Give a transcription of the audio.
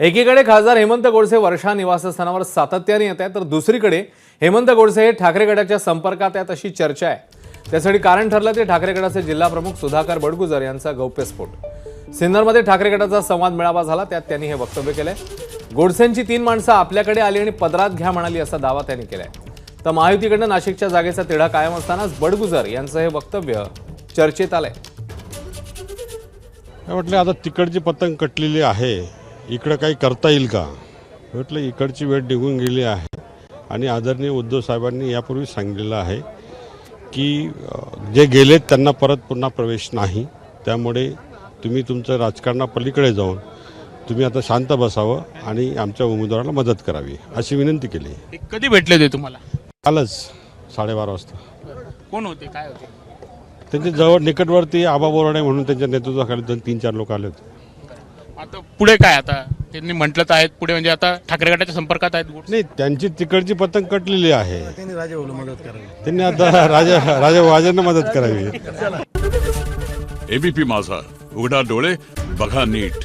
एकीकडे खासदार हेमंत गोडसे वर्षा निवासस्थानावर सातत्याने येत आहेत तर दुसरीकडे हेमंत गोडसे हे ठाकरे गटाच्या संपर्कात आहेत अशी चर्चा आहे. त्यासाठी कारण ठरलं ते ठाकरे गटाचे जिल्हाप्रमुख सुधाकर बडगुजर यांचा गौप्यस्फोट सिन्नरमध्ये ठाकरे गटाचा संवाद मेळावा झाला त्यात त्यांनी हे वक्तव्य केलंय. गोडसेंची तीन माणसं आपल्याकडे आली आणि पदरात घ्या म्हणाली असा दावा त्यांनी केलाय. तर महायुतीकडनं नाशिकच्या जागेचा तिढा कायम असतानाच बडगुजर यांचं हे वक्तव्य चर्चेत आलंय. काय म्हटलं आता तिकडची पतंग कटलेली आहे. इकडं काही करता येईल का? म्हटलं इकडची वेळ निघून गेली आहे. आणि आदरणीय उद्धव साहेबांनी यापूर्वी सांगितलेलं आहे की जे गेलेत त्यांना परत पुन्हा प्रवेश नाही. त्यामुळे तुम्ही तुमचं राजकारणापलीकडे जाऊन तुम्ही आता शांत बसावं आणि आमच्या उमेदवाराला मदत करावी अशी विनंती केली. ते कधी भेटले होते तुम्हाला? कालच साडेबारा वाजता. कोण होते? काय होते? त्यांच्या जवळ निकटवर्ती आबा बोराडे म्हणून त्यांच्या नेतृत्वाखाली दोन तीन चार लोक आले होते. आता पुढे काय आता? त्यांनी म्हटलंच आहेत पुढे म्हणजे आता ठाकरे गटाच्या संपर्कात आहेत. नाही त्यांची तिकडची पतंग कटलेली आहे. त्यांनी राजा मदत करावी. त्यांनी आता राजा राजा वाजांना मदत करावी. एबीपी माझा उघडा डोळे बघा नीट.